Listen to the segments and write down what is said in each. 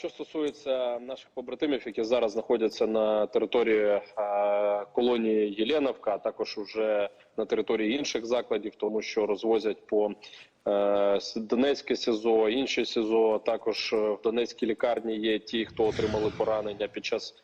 Що стосується наших побратимів, які зараз знаходяться на території е, колонії Єленовка, а також вже на території інших закладів, тому що розвозять по е, Донецьке СІЗО, інші СІЗО. Також е, в Донецькій лікарні є ті, хто отримали поранення під час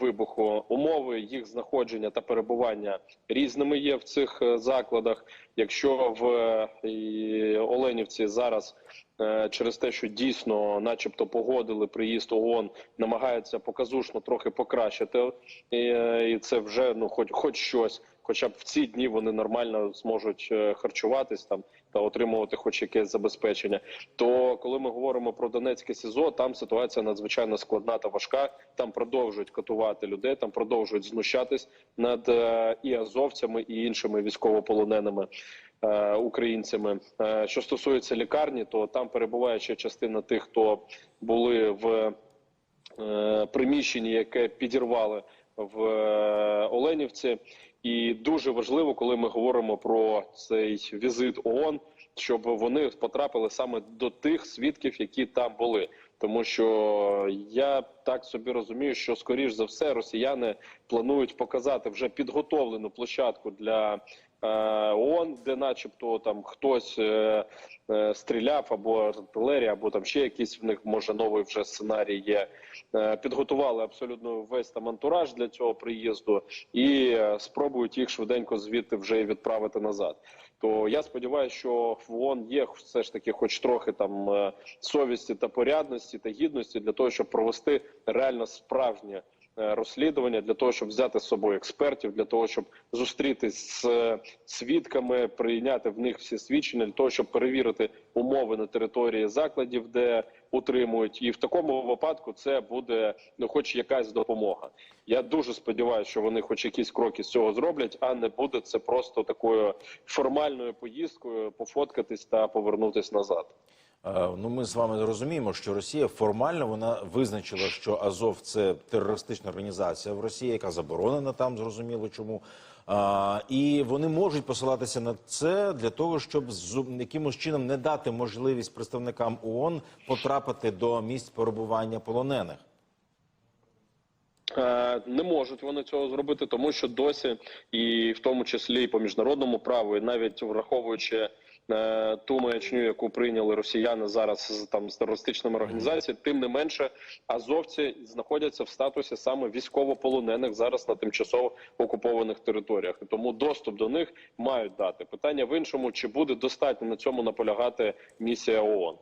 вибуху. Умови їх знаходження та перебування різними є в цих е, закладах. Якщо в е, Оленівці зараз е, через те, що дійсно, начебто, погодили приїзд ООН, намагаються показушно трохи покращити, і, е, це вже ну, хоч хоч щось. Хоча б в ці дні вони нормально зможуть е, харчуватись там та отримувати хоч якесь забезпечення. То коли ми говоримо про Донецьке СІЗО, там ситуація надзвичайно складна та важка. Там продовжують катувати людей, там продовжують знущатись над е, і азовцями, і іншими військовополоненими е, українцями. Е, Що стосується лікарні, то там перебуває ще частина тих, хто були в приміщенні, яке підірвали в Оленівці. І дуже важливо, коли ми говоримо про цей візит ООН, щоб вони потрапили саме до тих свідків, які там були. Тому що я так собі розумію, що скоріш за все росіяни планують показати вже підготовлену площадку для ООН, де, начебто, там хтось е, е, стріляв або артилерія, або там ще якийсь в них може новий вже сценарій є. Е, підготували абсолютно весь там антураж для цього приїзду і е, спробують їх швиденько звідти вже відправити назад. То я сподіваюся, що в ООН є все ж таки, хоч трохи там е, совісті та порядності та гідності для того, щоб провести реально справжнє е, розслідування, для того, щоб взяти з собою експертів, для того, щоб зустрітись з е, свідками, прийняти в них всі свідчення, для того, щоб перевірити умови на території закладів, де утримують, і в такому випадку це буде ну, хоч якась допомога. Я дуже сподіваюся, що вони хоч якісь кроки з цього зроблять, а не буде це просто такою формальною поїздкою, пофоткатись та повернутись назад. Е, Ну, ми з вами розуміємо, що Росія формально вона визначила, що Азов це терористична організація в Росії, яка заборонена там, зрозуміло чому. А, і вони можуть посилатися на це для того, щоб з якимось чином не дати можливість представникам ООН потрапити до місць перебування полонених. Е, Не можуть вони цього зробити, тому що досі, і в тому числі і по міжнародному праву, і навіть враховуючи е, ту маячню, яку прийняли росіяни зараз там з терористичними організаціями, тим не менше азовці знаходяться в статусі саме військовополонених зараз на тимчасово окупованих територіях. Тому доступ до них мають дати. Питання в іншому, чи буде достатньо на цьому наполягати місія ООН.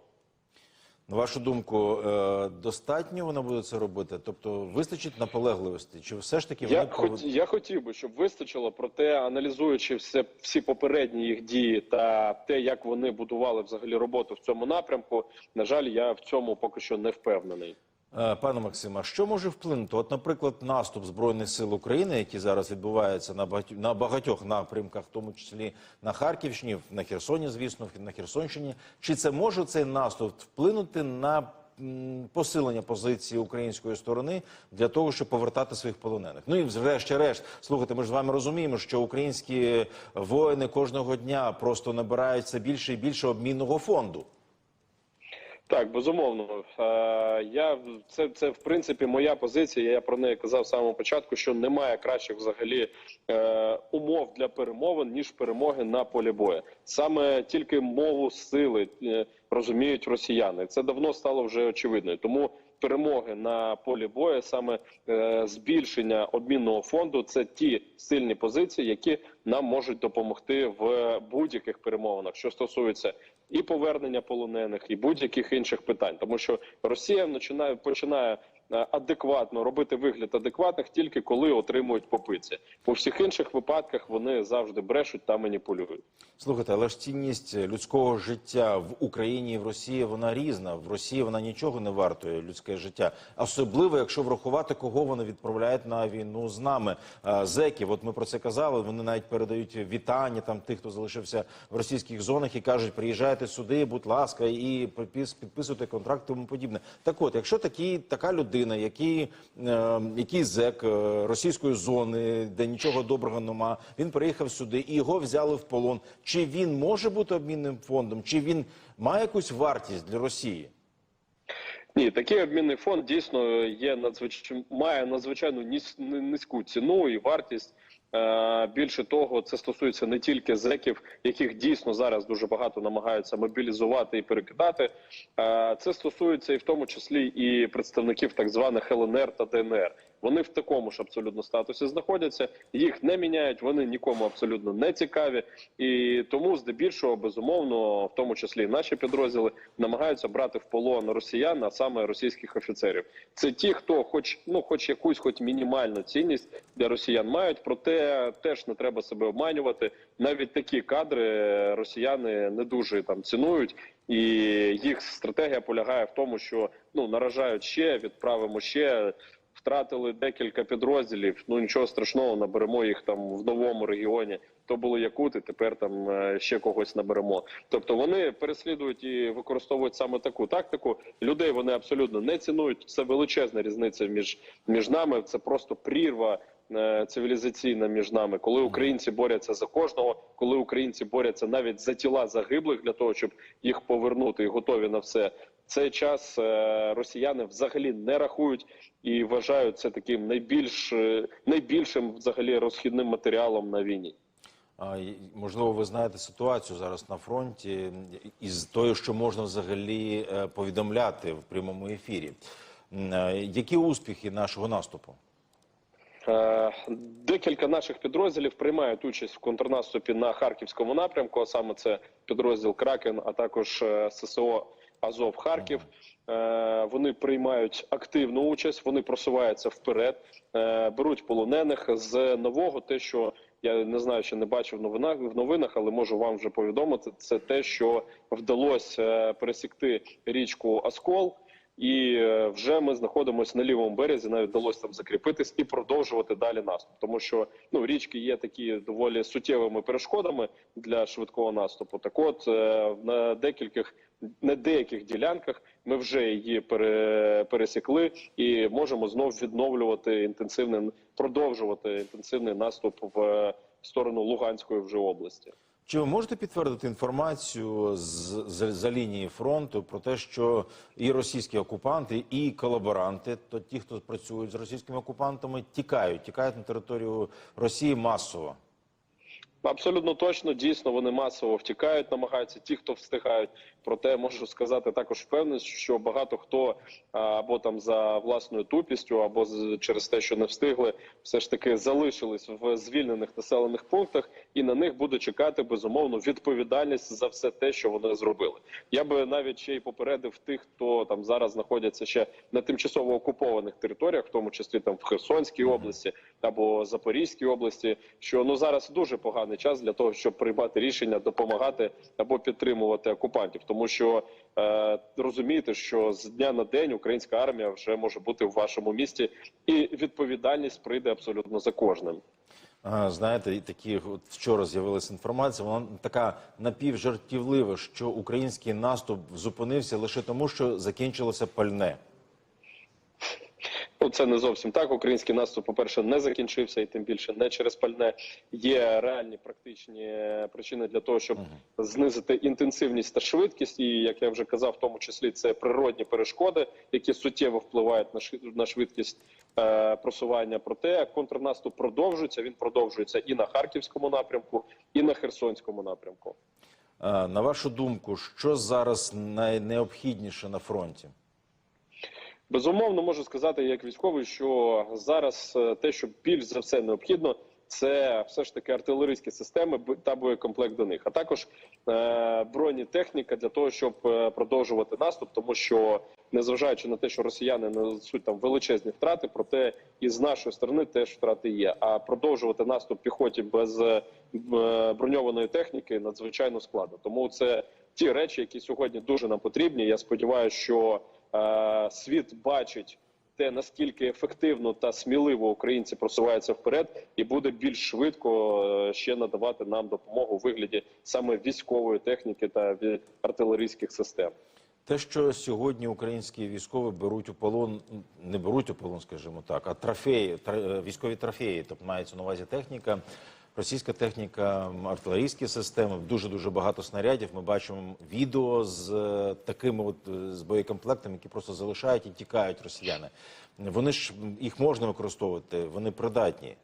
На вашу думку, е, достатньо вона буде це робити? Тобто вистачить наполегливості? Чи все ж таки Я, повед- хот, я хотів би, щоб вистачило, проте аналізуючи все, всі попередні їх дії та те, як вони будували взагалі роботу в цьому напрямку, на жаль, я в цьому поки що не впевнений. Е, Пане Максиме, а що може вплинути? От, наприклад, наступ збройних сил України, який зараз відбувається на багатьох, на багатьох напрямках, в тому числі на Харківщині, на Херсоні, звісно, на Херсонщині. Чи це може цей наступ вплинути на посилення позиції української сторони для того, щоб повертати своїх полонених? Ну і врешті-решт, слухайте, ми ж з вами розуміємо, що українські воїни кожного дня просто набирають все більше і більше обмінного фонду. Так, безумовно. Е, я це, це в принципі моя позиція. Я про неї казав з початку, що немає кращих взагалі е, умов для перемовин ніж перемоги на полі бою. Саме тільки мову сили е, розуміють росіяни. Це давно стало вже очевидною. Тому перемоги на полі бою, саме е, збільшення обмінного фонду, це ті сильні позиції, які нам можуть допомогти в будь-яких перемовинах, що стосується і повернення полонених, і будь-яких інших питань, тому що Росія починає починає адекватно робити вигляд адекватних тільки коли отримують попиці. По всіх інших випадках вони завжди брешуть та маніпулюють. Слухайте, але ж цінність людського життя в Україні і в Росії вона різна. В Росії вона нічого не вартує людське життя, особливо якщо врахувати, кого вони відправляють на війну з нами. А, Зеків, от ми про це казали. Вони навіть передають вітання там тих, хто залишився в російських зонах, і кажуть, приїжджайте сюди, будь ласка, і підпис- підписуйте контракт, тому подібне. Так, от, якщо такі така людина, який, е, який зек е, російської зони, де нічого доброго нема, він приїхав сюди і його взяли в полон. Чи він може бути обмінним фондом, чи він має якусь вартість для Росії? Ні, такий обмінний фонд дійсно є надзвичайно має надзвичайно низьку ціну і вартість. Е, Більше того, це стосується не тільки зеків, яких дійсно зараз дуже багато намагаються мобілізувати і перекидати. Е, Це стосується і в тому числі і представників так званих ЛНР та ДНР. Вони в такому ж абсолютно статусі знаходяться. Їх не міняють, вони нікому абсолютно не цікаві, і тому, здебільшого, безумовно, в тому числі і наші підрозділи намагаються брати в полон росіян, а саме російських офіцерів. Це ті, хто, хоч ну, хоч якусь, хоч мінімальну цінність для росіян мають. Проте теж не треба себе обманювати. Навіть такі кадри росіяни не дуже там цінують. І їх стратегія полягає в тому, що ну наражають ще, відправимо ще. Втратили декілька підрозділів. Ну нічого страшного, наберемо їх там в новому регіоні. То були якути, тепер там е, ще когось наберемо. Тобто вони переслідують і використовують саме таку тактику. Людей вони абсолютно не цінують. Це величезна різниця між, між нами. Це просто прірва е, цивілізаційна між нами. Коли українці борються за кожного, коли українці борються навіть за тіла загиблих для того, щоб їх повернути і готові на все. Цей час е, росіяни взагалі не рахують і вважають це таким найбільш е, найбільшим взагалі розхідним матеріалом на війні. Можливо, ви знаєте ситуацію зараз на фронті із тою, що можна взагалі е, повідомляти в прямому ефірі. Які успіхи нашого наступу? Декілька наших підрозділів приймають участь в контрнаступі на харківському напрямку. А саме це підрозділ Кракен, а також ССО Азов Харків. Е, Вони приймають активну участь, вони просуваються вперед, е, беруть полонених з нового. Те, що я не знаю, чи не бачив в новинах в новинах, але можу вам вже повідомити. Це те, що вдалося е, пересікти річку Оскол. І е, вже ми знаходимося на лівому березі. Навіть вдалося там закріпитись і продовжувати далі наступ, тому що ну річки є такі доволі суттєвими перешкодами для швидкого наступу. Так, от е, на декількох на деяких ділянках ми вже її пере, пересікли і можемо знов відновлювати інтенсивний продовжувати інтенсивний наступ в сторону Луганської вже області. Чи ви можете підтвердити інформацію з, з за лінії фронту про те, що і російські окупанти, і колаборанти, то ті, хто працюють з російськими окупантами, тікають, тікають на територію Росії масово? Абсолютно точно, дійсно вони масово втікають, намагаються ті, хто встигають. Проте можу сказати також впевненість, що багато хто або там за власною тупістю, або через те, що не встигли, все ж таки залишились в звільнених населених пунктах, і на них буде чекати безумовно відповідальність за все те, що вони зробили. Я би навіть ще й попередив тих, хто там зараз знаходяться ще на тимчасово окупованих територіях, в тому числі там в Херсонській області або Запорізькій області, що ну зараз дуже поганий час для того, щоб приймати рішення допомагати або підтримувати окупантів, тому що е, розумієте, що з дня на день українська армія вже може бути в вашому місті, і відповідальність прийде абсолютно за кожним. Знаєте, і такі от вчора з'явилася інформація. Вона така напівжартівлива, що український наступ зупинився лише тому, що закінчилося пальне. Ну, це не зовсім так. Український наступ, по перше, не закінчився, і тим більше не через пальне. Є реальні практичні е, причини для того, щоб знизити інтенсивність та швидкість. І як я вже казав, в тому числі це природні перешкоди, які суттєво впливають на на швидкість е, просування. Проте контрнаступ продовжується. Він продовжується і на харківському напрямку, і на херсонському напрямку. А, На вашу думку, що зараз найнеобхідніше на фронті? Безумовно, можу сказати як військовий, що зараз е, те, що більш за все необхідно, це все ж таки артилерійські системи та боєкомплект до них, а також е, бронетехніка для того, щоб е, продовжувати наступ, тому що незважаючи на те, що росіяни несуть там величезні втрати, проте і з нашої сторони теж втрати є. А продовжувати наступ піхоті без е, броньованої техніки надзвичайно складно. Тому це ті речі, які сьогодні дуже нам потрібні. Я сподіваюся, що світ бачить те, наскільки ефективно та сміливо українці просуваються вперед, і буде більш швидко е, ще надавати нам допомогу у вигляді саме військової техніки та артилерійських систем. Те, що сьогодні українські військові беруть у полон, не беруть у полон, скажімо так, а трофеї, тр- е, військові трофеї, тобто мається на увазі техніка. Російська техніка, артилерійські системи, дуже дуже багато снарядів. Ми бачимо відео з е, такими от е, з боєкомплектами, які просто залишають і тікають росіяни. Вони ж їх можна використовувати, вони придатні.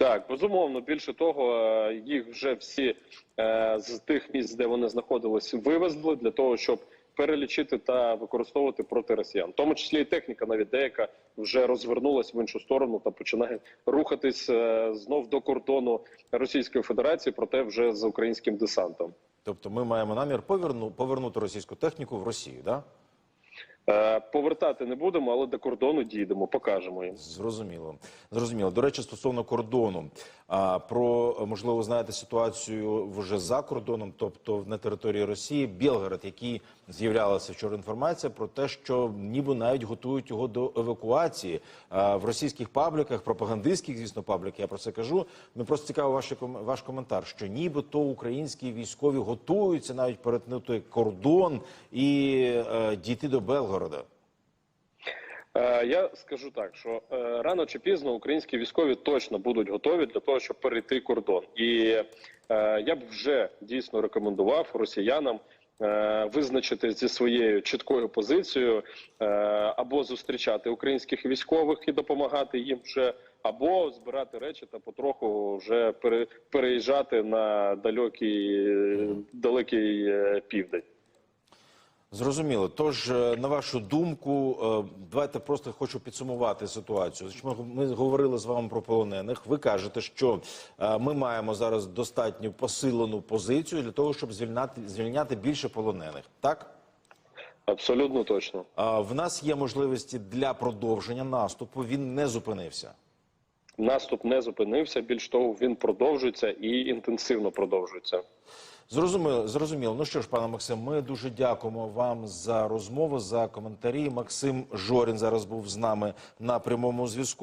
Так, безумовно. Більше того, е, їх вже всі е, з тих місць, де вони знаходились, вивезли для того, щоб перелічити та використовувати проти росіян. В тому числі і техніка, навіть деяка вже розвернулась в іншу сторону та починає рухатись е, знов до кордону Російської Федерації, проте вже з українським десантом. Тобто, ми маємо намір поверну, повернути російську техніку в Росію, да? Е, Повертати не будемо, але до кордону дійдемо, покажемо їм. Зрозуміло. Зрозуміло. До речі, стосовно кордону, про можливо знаєте ситуацію вже за кордоном, тобто на території Росії, Білгород, який з'являлася вчора інформація про те, що ніби навіть готують його до евакуації в російських пабліках, пропагандистських, звісно, пабліках. Я про це кажу. Мені просто цікаво ваш, ваш коментар, що нібито українські військові готуються навіть перетнути кордон і е, дійти до Белгорода. Е, Я скажу так, що е, рано чи пізно українські військові точно будуть готові для того, щоб перейти кордон, і е, я б вже дійсно рекомендував росіянам. Визначити зі своєю чіткою позицією або зустрічати українських військових і допомагати їм вже, або збирати речі та потроху вже пере- переїжджати на далекий, далекий південь. Зрозуміло. Тож, е, на вашу думку, е, давайте просто хочу підсумувати ситуацію. Ми, говорили з вами про полонених. Ви кажете, що е, ми маємо зараз достатньо посилену позицію для того, щоб звільняти, звільняти більше полонених. Так? Абсолютно точно. В нас є можливості для продовження наступу. Він не зупинився. Наступ не зупинився. Більш того, він продовжується і інтенсивно продовжується. Зрозуміло, зрозуміло. Ну що ж, пане Максим, ми дуже дякуємо вам за розмову, за коментарі. Максим Жорін зараз був з нами на прямому зв'язку.